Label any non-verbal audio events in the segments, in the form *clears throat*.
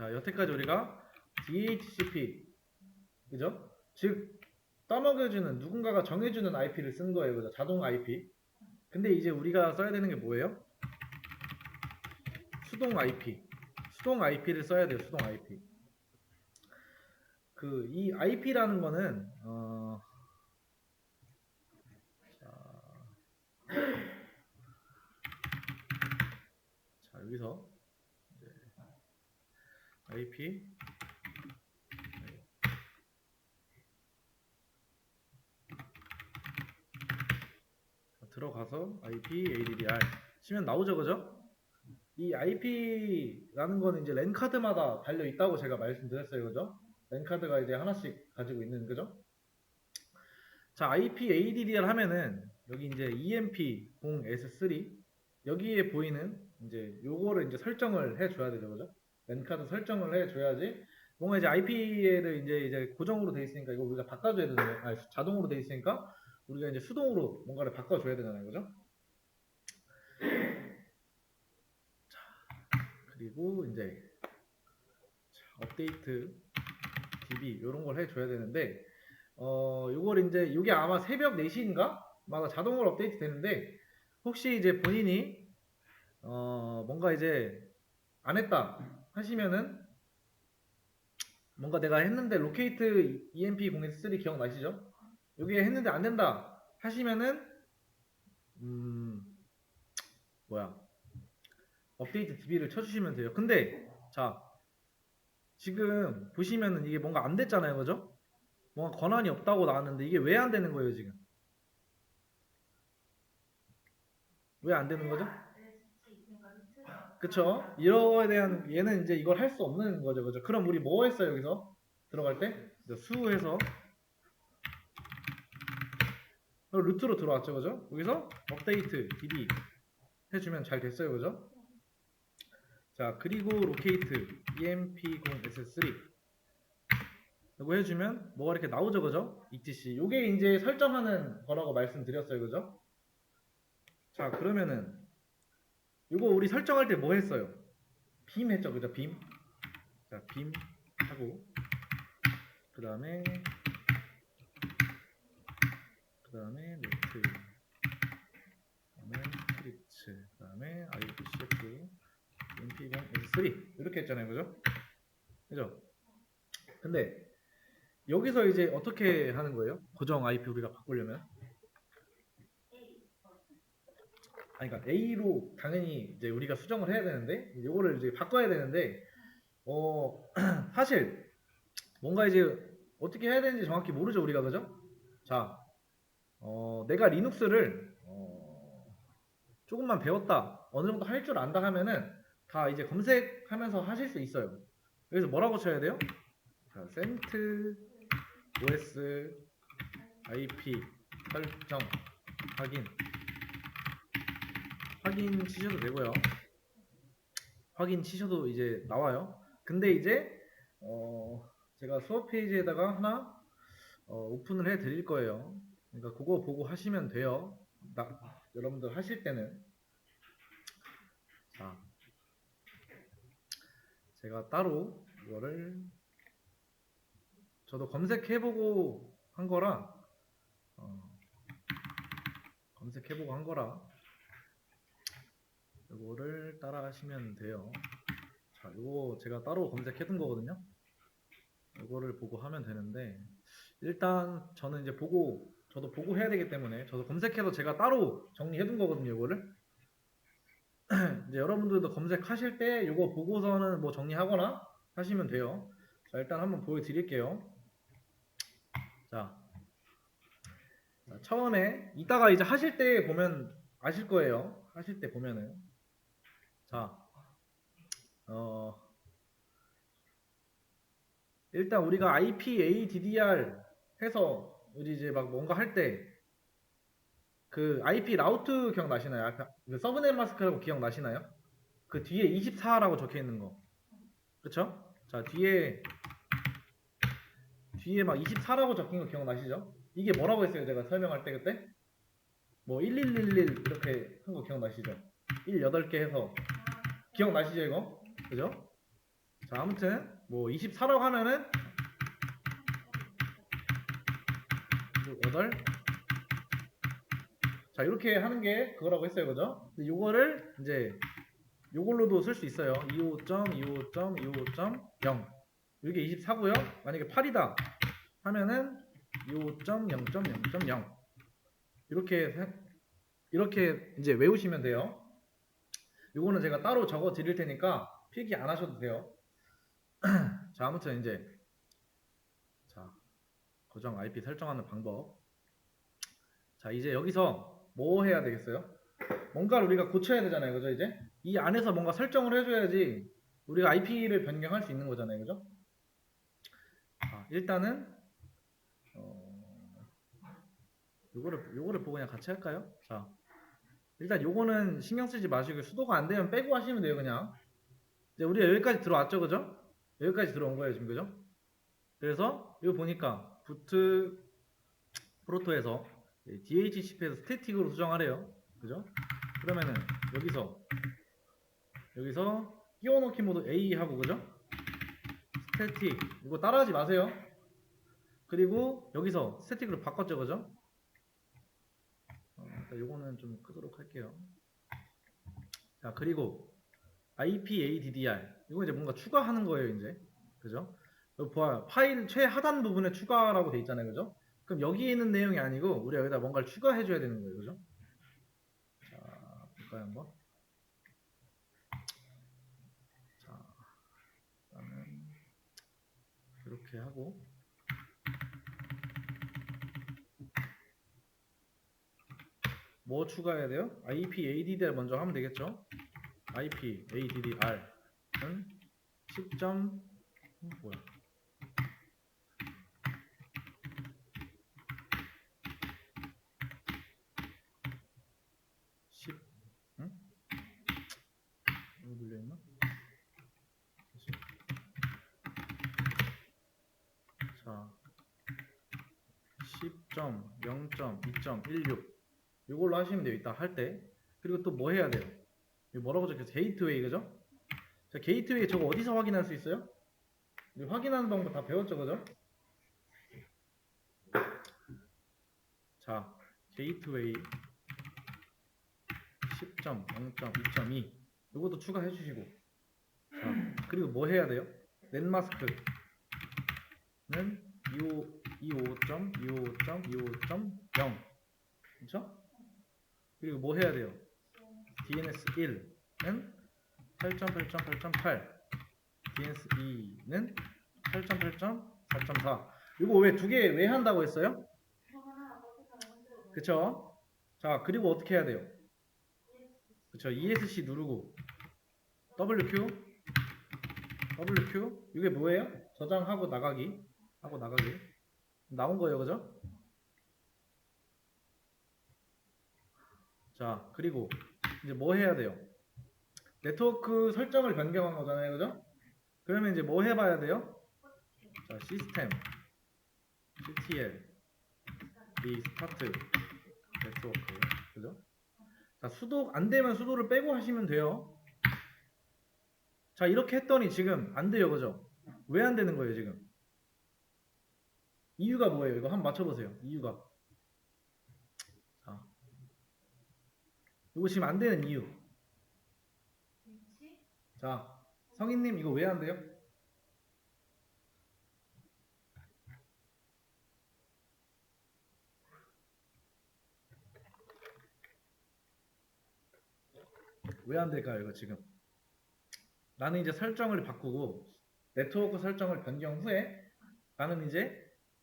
자, 여태까지 우리가 DHCP 그죠? 즉 떠먹여주는 누군가가 정해주는 IP를 쓴 거예요, 그죠? 자동 IP. 근데 이제 우리가 써야 되는 게 뭐예요? 수동 IP. 수동 IP를 써야 돼요, 수동 IP. 그 이 IP라는 거는 어 자, 자 여기서 IP 들어가서 IP ADDR 치면 나오죠, 그죠? 이 IP라는 거는 이제 랜 카드마다 달려 있다고 제가 말씀드렸어요, 그죠? 랜 카드가 이제 하나씩 가지고 있는 그죠? 자, IP ADDR 하면은 여기 이제 E EMP0S3 여기에 보이는 이제 요거를 이제 설정을 해줘야 되죠, 그죠? 랜 카드 설정을 해줘야지 뭔가 이제 IP를 이제 이제 고정으로 돼 있으니까 이거 우리가 바꿔줘야 되잖아요. 아니, 자동으로 돼 있으니까 우리가 이제 수동으로 뭔가를 바꿔줘야 되잖아요, 그죠? 자, 그리고 이제 자, 업데이트 DB 이런 걸 해줘야 되는데 어 요걸 이제 요게 아마 새벽 4시인가 마다 자동으로 업데이트 되는데 혹시 이제 본인이 어 뭔가 이제 안 했다 하시면은 뭔가 내가 했는데 로케이트 E EMP0S3 기억나시죠? 여기에 했는데 안 된다 하시면은 음 뭐야 업데이트 DB를 쳐주시면 돼요. 근데 자 지금 보시면은 이게 뭔가 안 됐잖아요, 그죠? 뭔가 권한이 없다고 나왔는데 이게 왜 안 되는 거예요, 지금? 왜 안 되는 거죠? 그쵸? 이거에 대한 얘는 이제 이걸 할 수 없는 거죠, 그죠? 그럼 우리 뭐 했어 요, 여기서 들어갈 때? 수해서 루트로 들어왔죠, 그죠? 여기서 업데이트 DB 해주면 잘 됐어요, 그죠? 자, 그리고 로케이트 E EMP0S3 이거 해주면 뭐가 이렇게 나오죠, 그죠? etc. 요게 이제 설정하는 거라고 말씀드렸어요, 그죠? 자, 그러면은 요거 우리 설정할 때 뭐 했어요? 빔 했죠, 그죠? 빔. 자, 빔 하고 그 다음에 그 다음에 노트 그 다음에 스크립트 그 다음에 IPCF MP0S3 이렇게 했잖아요 그죠? 그죠? 근데 여기서 이제 어떻게 하는 거예요? 고정 IP 우리가 바꾸려면 아니 그러니까 A로 당연히 이제 우리가 수정을 해야 되는데 이거를 이제 바꿔야 되는데 어 *clears throat* 사실 뭔가 이제 어떻게 해야 되는지 정확히 모르죠 우리가 그죠? 자 어, 내가 리눅스를 어, 조금만 배웠다 어느 정도 할 줄 안다 하면은 다 이제 검색하면서 하실 수 있어요. 여기서 뭐라고 쳐야 돼요? 자, 센트 OS IP 설정 확인 확인 치셔도 되고요. 확인 치셔도 이제 나와요. 근데 이제 어, 제가 수업 페이지에다가 하나 어, 오픈을 해 드릴 거예요. 그러니까 그거 보고 하시면 돼요. 나, 여러분들 하실 때는 자 제가 따로 이거를 저도 검색해보고 한 거라 어, 검색해보고 한 거라 이거를 따라 하시면 돼요. 자, 이거 제가 따로 검색해둔 거거든요. 이거를 보고 하면 되는데 일단 저는 이제 보고 저도 보고 해야 되기 때문에 저도 검색해서 제가 따로 정리해둔 거거든요. 이거를 *clears throat* 이제 여러분들도 검색하실 때 이거 보고서는 뭐 정리하거나 하시면 돼요. 자, 일단 한번 보여드릴게요. 자, 자, 처음에 이따가 이제 하실 때 보면 아실 거예요. 하실 때 보면은 자, 어, 일단 우리가 IP ADDR 해서 우리 이제 막 뭔가 할 때 그 IP 라우트 기억나시나요? 그 서브넷 마스크라고 기억나시나요? 그 뒤에 24라고 적혀 있는 거. 그쵸? 자, 뒤에 뒤에 막 24라고 적힌 거 기억나시죠? 이게 뭐라고 했어요? 제가 설명할 때 그때? 뭐 1111 이렇게 한 거 기억나시죠? 1 8개 해서 기억나시죠 이거? 그죠? 자, 아무튼 뭐 24라고 하면은 8 자, 이렇게 하는 게 그거라고 했어요. 그죠? 근데 요거를 이제 요걸로도 쓸 수 있어요. 25.25.25.0 이게 24고요. 만약에 8이다 하면은 25.0.0.0 이렇게 세- 이렇게 이제 외우시면 돼요. 요거는 제가 따로 적어 드릴 테니까 필기 안 하셔도 돼요. *clears throat* 자, 아무튼 이제 자, 고정 IP 설정하는 방법. 자, 이제 여기서 뭐 해야 되겠어요? 뭔가를 우리가 고쳐야 되잖아요. 그죠? 이제 이 안에서 뭔가 설정을 해 줘야지 우리가 IP를 변경할 수 있는 거잖아요. 그죠? 자, 일단은 어, 요거를 요거를 보고 그냥 같이 할까요? 자, 일단 요거는 신경 쓰지 마시고 수도가 안 되면 빼고 하시면 돼요. 그냥 이제 우리가 여기까지 들어왔죠, 그죠? 여기까지 들어온 거예요, 지금 그죠? 그래서 이거 보니까 부트 프로토에서 DHCP에서 스태틱으로 수정하래요. 그죠? 그러면은 여기서 여기서 끼워넣기 모드 A 하고 그죠? 스태틱 이거 따라하지 마세요. 그리고 여기서 스태틱으로 바꿨죠, 그죠? 어, 일단 요거는 좀 끄도록 할게요. 자 그리고 IPADDR 이거 이제 뭔가 추가하는 거예요, 이제 그죠? 여기 봐요. 파일 최하단 부분에 추가라고 돼 있잖아요, 그죠? 그럼 여기 있는 내용이 아니고 우리가 여기다 뭔가를 추가해 줘야 되는 거예요, 그죠? 자, 볼까요 한번? 자, 일단은 이렇게 하고 뭐 추가해야 돼요? IP ADD를 먼저 하면 되겠죠? IP ADDR은 10점 어, 뭐야? 10점, 0점, 2점, 16 이걸로 하시면 돼요. 이따 할 때. 그리고 또 뭐 해야 돼요? 뭐라고 적혀있어? 게이트웨이, 그죠? 자, 게이트웨이 저거 어디서 확인할 수 있어요? 우리 확인하는 방법 다 배웠죠, 그죠? 자, 게이트웨이 10.0.2.2 이것도 추가해 주시고 자, 그리고 뭐 해야 돼요? 넷마스크는 25 25.25.25.0 그렇죠? 그리고 뭐 해야 돼요? DNS 1는 8.8.8.8 DNS 2는 8.8.4.4 이거 왜 두 개 왜 한다고 했어요? 그쵸? 자 그리고 어떻게 해야 돼요? 그쵸 ESC 누르고 WQ WQ 이게 뭐예요? 저장하고 나가기 하고 나가기 나온 거예요 그죠? 자 그리고 이제 뭐 해야 돼요? 네트워크 설정을 변경한 거잖아요 그죠? 그러면 이제 뭐 해봐야 돼요? 자 시스템 CTL 리스타트 네트워크 그죠? 자 수도 안 되면 수도를 빼고 하시면 돼요. 자 이렇게 했더니 지금 안 돼요, 그죠? 왜 안 되는 거예요 지금? 이유가 뭐예요? 이거 한번 맞춰 보세요. 이유가 자 이거 지금 안 되는 이유. 자 성인님 이거 왜 안 돼요? 왜 안 될까요, 이거 지금? 나는 이제 설정을 바꾸고 네트워크 설정을 변경 후에 나는 이제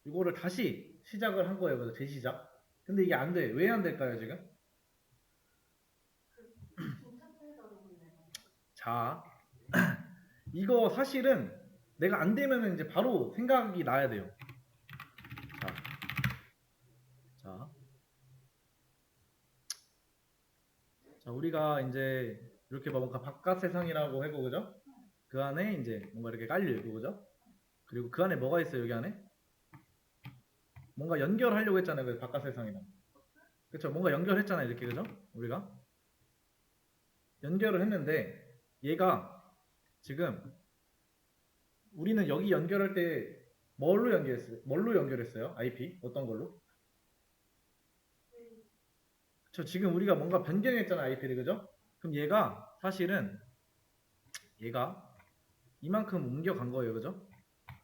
이거를 다시 시작을 한 거예요. 그래서 재시작. 근데 이게 안 돼. 왜 안 될까요, 지금? 자, *clears throat* 이거 사실은 내가 안 되면은 이제 바로 생각이 나야 돼요. 자, 자, 자, 우리가 이제 이렇게 뭐 뭔가 바깥 세상이라고 해고 그죠? 그 안에 이제 뭔가 이렇게 깔려 있고 그죠? 그리고 그 안에 뭐가 있어요 여기 안에? 뭔가 연결하려고 했잖아요 그 바깥 세상이랑 그쵸? 뭔가 연결했잖아요 이렇게 그죠? 우리가 연결을 했는데 얘가 지금 우리는 여기 연결할 때 뭘로 연결했어요? 뭘로 연결했어요? IP 어떤 걸로? 저 지금 우리가 뭔가 변경했잖아 IP를 그죠? 그럼 얘가 사실은 얘가 이만큼 옮겨간 거예요 그죠?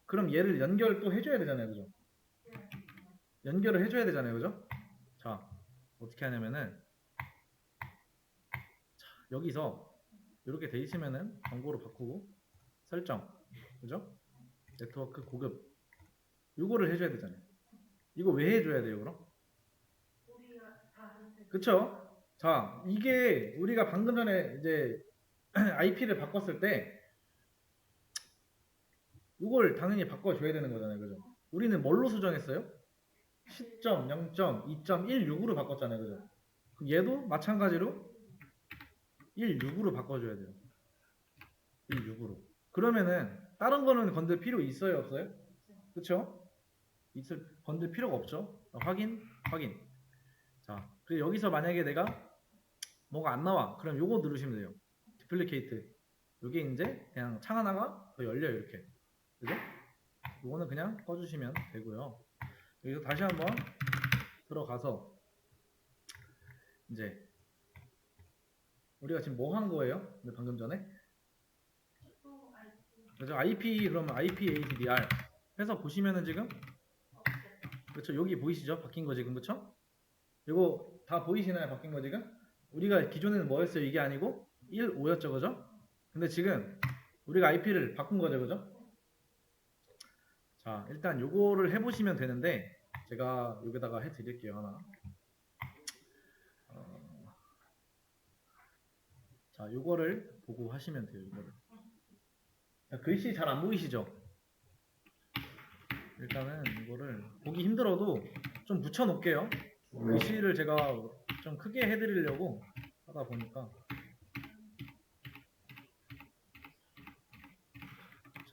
그럼 얘를 연결 또 해줘야 되잖아요 그죠? 연결을 해줘야 되잖아요 그죠? 자 어떻게 하냐면은 자, 여기서 이렇게 돼 있으면은 정보로 바꾸고 설정 그죠? 네트워크 고급 요거를 해줘야 되잖아요 이거 왜 해줘야 돼요 그럼? 그쵸? 자, 이게 우리가 방금 전에 이제 *clears throat* IP를 바꿨을 때 이걸 당연히 바꿔줘야 되는 거잖아요. 그죠? 우리는 뭘로 수정했어요? 10.0.2.16으로 바꿨잖아요. 그죠? 그럼 얘도 마찬가지로 1.6으로 바꿔줘야 돼요. 1.6으로. 그러면은 다른 거는 건들 필요 있어요? 없어요? 그쵸? 있을, 건들 필요가 없죠? 확인, 확인. 자, 그리고 여기서 만약에 내가 뭐가 안 나와. 그럼 요거 누르시면 돼요. 디플리케이트. 요게 이제 그냥 창 하나가 더 열려요. 이렇게. 그죠? 요거는 그냥 꺼주시면 되고요. 여기서 다시 한번 들어가서 이제 우리가 지금 뭐 한 거예요? 방금 전에? 그죠? IP 그러면 IP ADDR 해서 보시면은 지금 그렇죠? 여기 보이시죠? 바뀐 거 지금 그렇죠? 이거 다 보이시나요? 바뀐 거 지금? 우리가 기존에는 뭐였어요? 이게 아니고 1, 5였죠, 그죠? 근데 지금 우리가 IP를 바꾼 거죠, 그죠? 자, 일단 요거를 해보시면 되는데 제가 여기다가 해드릴게요 하나. 자, 요거를 보고 하시면 돼요, 이거를. 자, 글씨 잘 안 보이시죠? 일단은 이거를 보기 힘들어도 좀 붙여 놓을게요. 글씨를 제가 좀 크게 해드리려고 하다 보니까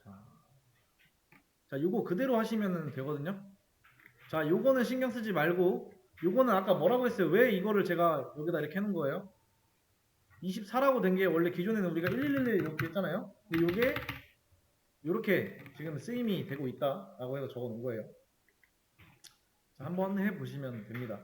자, 자 요거 그대로 하시면 되거든요 자 요거는 신경 쓰지 말고 요거는 아까 뭐라고 했어요 왜 이거를 제가 여기다 이렇게 해놓은 거예요 24라고 된 게 원래 기존에는 우리가 1111 이렇게 했잖아요. 근데 요게 요렇게 지금 쓰임이 되고 있다 라고 해서 적어 놓은 거예요. 자, 한번 해 보시면 됩니다